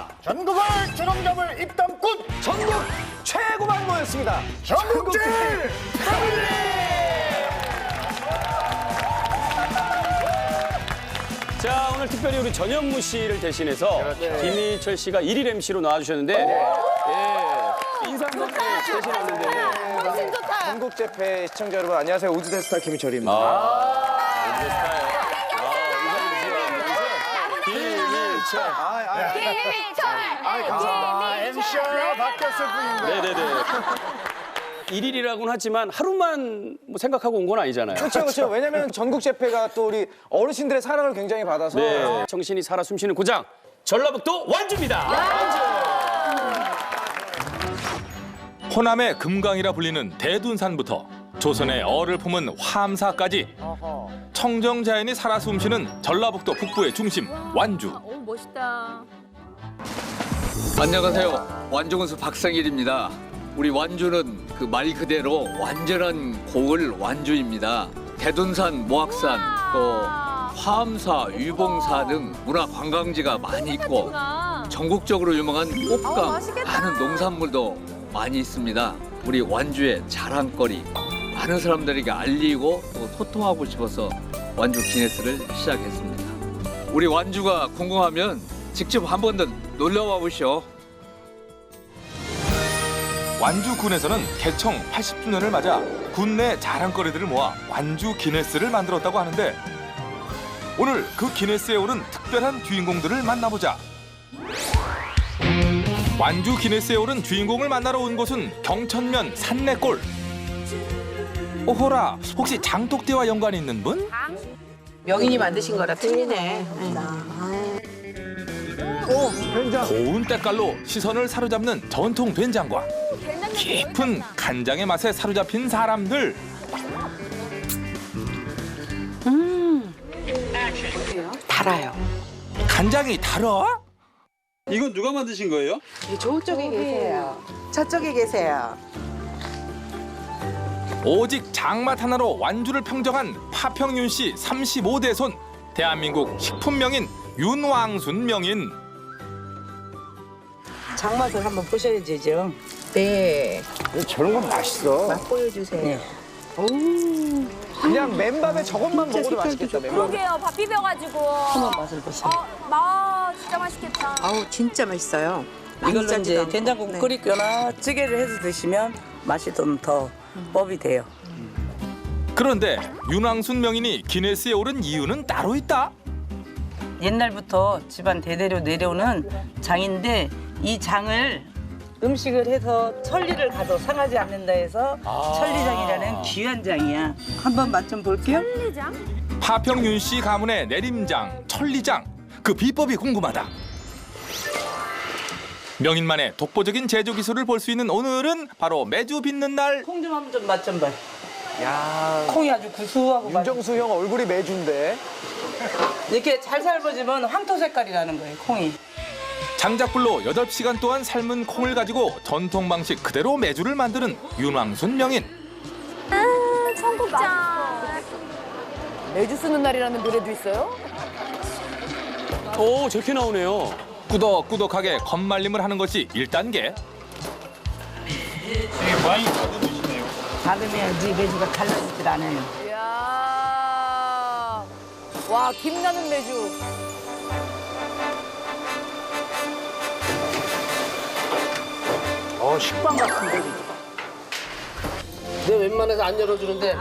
모였습니다. 전국을 주름잡을 입담꾼 전국 최고만 모였습니다. 전국질 자 오늘 특별히 우리 전현무 씨를 대신해서 김희철 씨가 일일 MC로 나와주셨는데 예, 인사 한번 대신하는데 훨씬 좋다. 전국 재패 시청자 여러분 안녕하세요. 우주대 스타 김희철입니다. 김희철 아, 아, 김희철. 아, MC가 바뀌었을 뿐인데 네네네 일일이라고는 하지만 하루만 뭐 생각하고 온 건 아니잖아요. 그렇죠, 그렇죠. 왜냐면 전국 재패가 또 우리 어르신들의 사랑을 굉장히 받아서 네, 정신이 살아 숨쉬는 고장 전라북도 완주입니다. 호남의 금강이라 불리는 대둔산부터 조선의 어를 품은 화암사까지 청정 자연이 살아 숨쉬는 전라북도 북부의 중심 완주. 오 멋있다. 안녕하세요. 완주군수 박상일입니다. 우리 완주는 그 말 그대로 완전한 고을 완주입니다. 대둔산, 모악산, 또 화암사, 유봉사 등 문화 관광지가 많이 있고 가 전국적으로 유명한 어, 꽃감, 맛있겠다. 많은 농산물도 많이 있습니다. 우리 완주의 자랑거리 많은 사람들에게 알리고 또 소통하고 싶어서 완주 기네스를 시작했습니다. 우리 완주가 궁금하면 직접 한번더 놀러 와 보시오. 완주군에서는 개청 80주년을 맞아 군내 자랑거리들을 모아 완주 기네스를 만들었다고 하는데 오늘 그 기네스에 오른 특별한 주인공들을 만나보자. 완주 기네스에 오른 주인공을 만나러 온 곳은 경천면 산내골. 오호라, 혹시 장독대와 연관이 있는 분? 명인이 만드신 거라 틀리네. 고운 때깔로 시선을 사로잡는 전통 된장과 깊은 간장의 맛에 사로잡힌 사람들. 달아요. 간장이 달아? 이건 누가 만드신 거예요? 저쪽에 계세요. 저쪽에 계세요. 오직 장맛 하나로 완주를 평정한 파평윤 씨 35대 손. 대한민국 식품 명인 윤왕순 명인. 장맛을 한번 보셔야 되죠. 네. 저런 건 맛있어. 맛 보여주세요. 그냥 맨밥에 저것만 먹어도 맛있겠다. 맨밥. 그러게요. 밥 비벼가지고. 한번 맛을 보세요. 어, 마 진짜 맛있겠다. 아우 진짜 맛있어요. 이걸로 이제 된장국 끓이거나 찌개를 해서 드시면 맛이 좀 더 법이 돼요. 그런데 윤왕순 명인이 기네스에 오른 이유는 따로 있다. 옛날부터 집안 대대로 내려오는 장인데 이 장을 음식을 해서 천리를 가도 상하지 않는다 해서 천리장이라는 귀한 장이야. 한번 맛 좀 볼게요. 천리장? 파평윤 씨 가문의 내림장, 천리장 그 비법이 궁금하다. 명인만의 독보적인 제조 기술을 볼 수 있는 오늘은 바로 매주 빚는 날. 콩 좀 한번 좀맛 좀 봐. 야, 콩이 아주 구수하고 맛. 윤정수 형 얼굴이 매주인데. 이렇게 잘 삶아지면 황토 색깔이 나는 거예요. 콩이. 장작불로 8시간 동안 삶은 콩을 가지고 전통 방식 그대로 매주를 만드는 윤왕순 명인. 아, 청국장. 매주 쓰는 날이라는 노래도 있어요? 오 저렇게 나오네요. 꾸덕꾸덕하게 겉말림을 하는 것이 1단계. 다듬어야지 매주가 갈라지질 않아요. 이야. 와, 김나는 매주. 어 식빵 같은데 내 웬만해서 안 열어주는데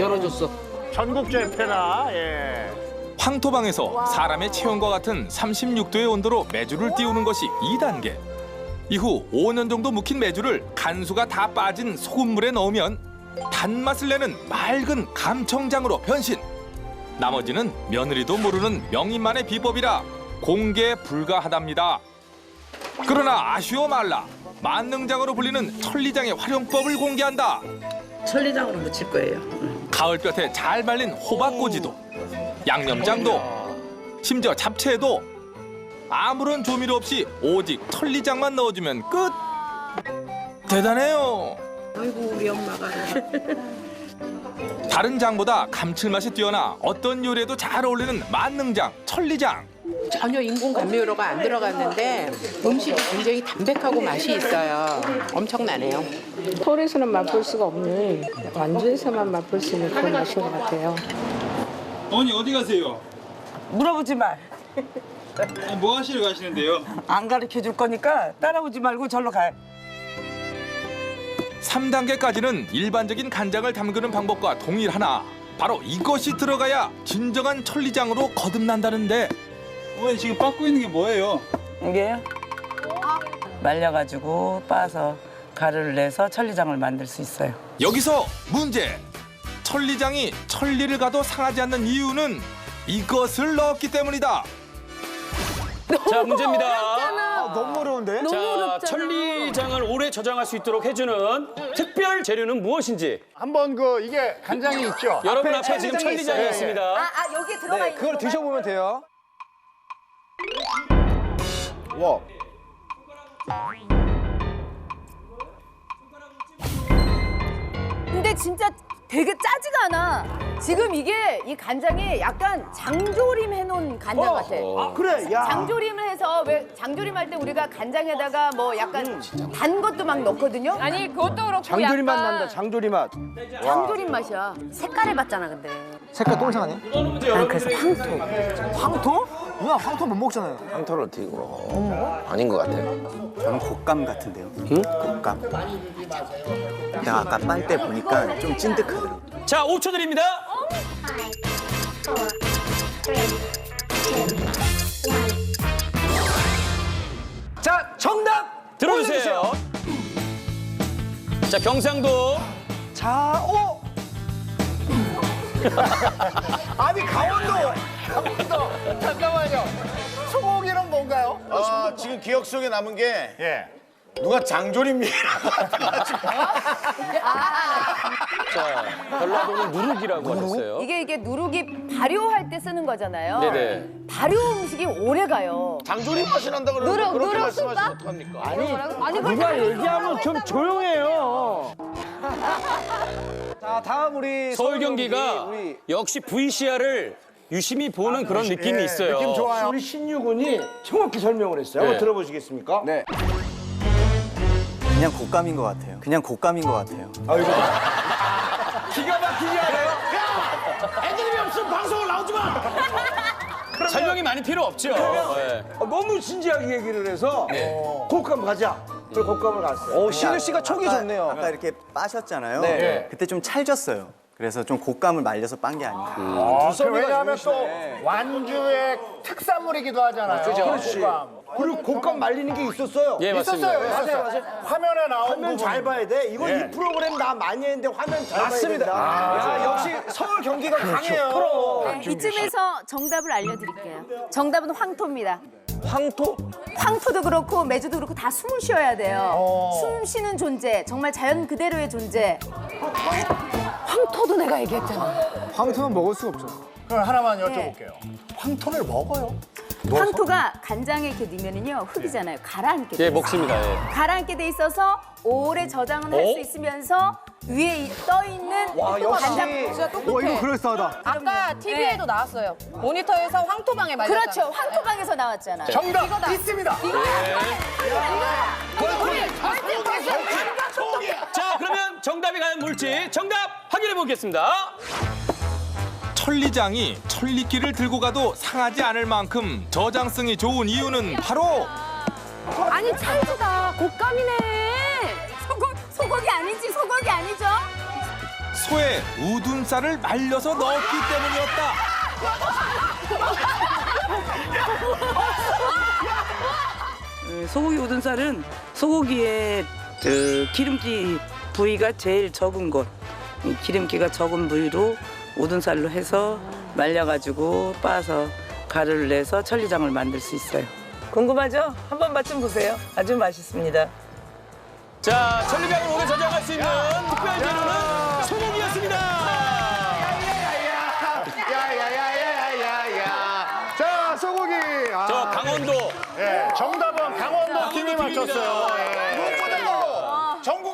열어줬어. 전국 재패나 예. 황토방에서 사람의 체온과 같은 36도의 온도로 매주를 띄우는 것이 2단계. 이후 5년 정도 묵힌 매주를 간수가 다 빠진 소금물에 넣으면 단맛을 내는 맑은 감청장으로 변신. 나머지는 며느리도 모르는 명인만의 비법이라 공개 불가하답니다. 그러나 아쉬워 말라. 만능장으로 불리는 천리장의 활용법을 공개한다. 천리장으로 무칠 거예요. 가을볕에 잘 말린 호박꼬지도 양념장도 심지어 잡채도 아무런 조미료 없이 오직 천리장만 넣어주면 끝 대단해요 아이고 우리 엄마가. 다른 장보다 감칠맛이 뛰어나 어떤 요리에도 잘 어울리는 만능장 천리장 전혀 인공 감미료가 안 들어갔는데 음식이 굉장히 담백하고 맛이 있어요. 엄청나네요. 서울에서는 맛볼 수가 없는 완주에서만 맛볼 수 있는 그런 맛인 것 같아요. 어머니 어디 가세요? 물어보지 마. 아니, 뭐 하시러 가시는데요? 안 가르쳐 줄 거니까 따라오지 말고 절로 가. 3단계까지는 일반적인 간장을 담그는 방법과 동일하나 바로 이것이 들어가야 진정한 천리장으로 거듭난다는데 어머니 지금 빻고 있는 게 뭐예요? 이게요? 말려가지고 빻아서 가루를 내서 천리장을 만들 수 있어요. 여기서 문제 천리장이 천리를 가도 상하지 않는 이유는 이것을 넣었기 때문이다 자, 문제입니다. 아, 너무 어려운데? 자, 천리장을 오래 저장할 수 있도록 해주는 특별 재료는 무엇인지 한번 그 이게 간장이 있죠. 여러분 앞에 지금 천리장이 천리장이 있어요. 있습니다. 아, 아 여기에 들어가 네, 있는 그걸 거구나. 드셔보면 돼요. 와. 근데 진짜 되게 짜지가 않아. 지금 이게 이 간장이 약간 장조림 해놓은 간장 같아. 아, 그래. 야. 장조림을 해서 왜 장조림 할 때 우리가 간장에다가 뭐 약간 단 것도 막 넣거든요. 아니 그것도 그렇고 장조림 맛 약간 난다, 장조림 맛. 장조림 맛이야. 색깔을 봤잖아 근데. 색깔 똥 이상하네? 문제 여러분들이 황토? 누나 황토 못 먹잖아요. 황토를 어떻게 먹어? 아닌 것 같아. 저는 곶감 같은데요. 응? 곶감. 내가 아까 빨때 보니까 좀 찐득하더라고요. 자, 5초 드립니다. 자, 정답! 들어주세요. 자, 경상도 자, 오! 아니, 강원도! 강원도 잠깐만요. 소고기는 뭔가요? 아, 지금 기억 속에 남은 게 예. 누가 장조림 얘기를 자, 전라도는 누룩이라고 하셨어요. 이게 이게 누룩이 발효할 때 쓰는 거잖아요. 네네. 발효 음식이 오래 가요. 장조림 맛이 난다 그러는데 누룩, 그렇게 누룩 말씀하시면 어떡합니까? 아니, 아니 누가 얘기하면 좀 조용해요. 자, 다음 우리 서울 경기, 경기가 우리 역시 VCR을 유심히 보는 그런 느낌이 있어요. 느낌 좋아요. 우리 신유군이 정확히 설명을 했어요. 한번 네. 들어보시겠습니까? 네. 그냥 곶감인 것 같아요. 그냥 곶감인 것 같아요. 기가 막히게 하네요. 애드립이 없으면 방송을 나오지 마! 설명이 많이 필요 없죠. 네. 어, 너무 진지하게 얘기를 해서 곶감 가자. 그래서 곶감을 갔어요. 오, 신유 씨가 촉이 좋네요. 아까 이렇게 빠셨잖아요. 네. 그때 좀 찰졌어요. 그래서 좀 곶감을 말려서 빤 게 아닌가. 아, 썰기가 왜냐하면 또. 완주의 특산물이기도 하잖아요. 그렇지. 그리고 곶감 말리는 게 있었어요. 예, 맞습니다. 있었어요, 있었어요. 화면에 나온 화면 부분. 잘 봐야 돼. 이거 예. 이 프로그램 나 많이 했는데 화면 잘 봐야 된다. 야, 역시 서울 경기가 강해요. 네, 이쯤에서 정답을 알려드릴게요. 정답은 황토입니다. 황토? 황토도 그렇고 메주도 그렇고 다 숨을 쉬어야 돼요. 숨 쉬는 존재, 정말 자연 그대로의 존재. 황토도 내가 얘기했잖아. 황토는 먹을 수가 없어. 그럼 하나만 여쭤볼게요. 황토를 먹어요? 황토가 간장에 이렇게 넣으면은요 흙이잖아요. 가라앉게 돼 예, 있어요. 먹습니다. 예. 가라앉게 돼 있어서 오래 저장을 할 어? 수 있으면서 위에 이- 떠 있는 와, 역시. 진짜 똑똑해. 와, 이거 그럴싸하다. 아까 TV에도 나왔어요. 모니터에서 황토방에 말렸잖아. 그렇죠. 황토방에서 나왔잖아요. 정답 있습니다. 자, 그러면 정답이 과연 뭘지 정답 확인해 보겠습니다. 천리장이 천리끼를 들고 가도 상하지 않을 만큼 저장성이 좋은 이유는 바로 아니 찰지다. 곶감이네. 소고 소고기 아니지? 소고기 아니죠? 소의 우둔살을 말려서 넣었기 때문이었다. 음, 소고기 우둔살은 소고기의 그 기름기 부위가 제일 적은 것. 이 기름기가 적은 부위로 우둔살로 해서 말려가지고 빻아서 가루를 내서 천리장을 만들 수 있어요. 궁금하죠? 한번 맛 좀 보세요. 아주 맛있습니다. 자, 천리장을 오래 저장할 수 있는 특별 재료는 소고기였습니다. 야야야야야야야. 자, 소고기. 아, 저 강원도 예, 정답은 강원도 팀이 맞췄어요. 예.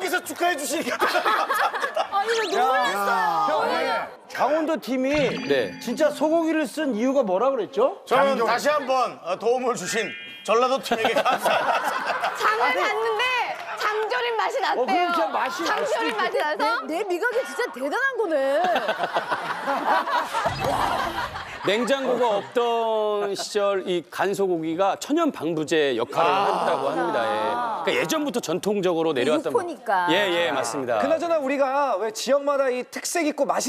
전국에서 축하해 주시니까. 아니 왜 놀랐어요? 형, 예. 강원도 팀이 네. 진짜 소고기를 쓴 이유가 뭐라 그랬죠? 저는 다시 한번 어, 도움을 주신 전라도 팀에게 감사합니다. 장을 봤는데 장조림 맛이 났대요. 어, 그럼 진짜 맛이 장조림 맛이 나서 내, 내 미각이 진짜 대단한 거네. 냉장고가 없던 시절 이 간소고기가 천연 방부제 역할을 했다고 합니다. 예. 그러니까 예전부터 전통적으로 내려왔던 육포니까. 예, 예, 맞습니다. 그나저나 우리가 왜 지역마다 이 특색 있고 맛있는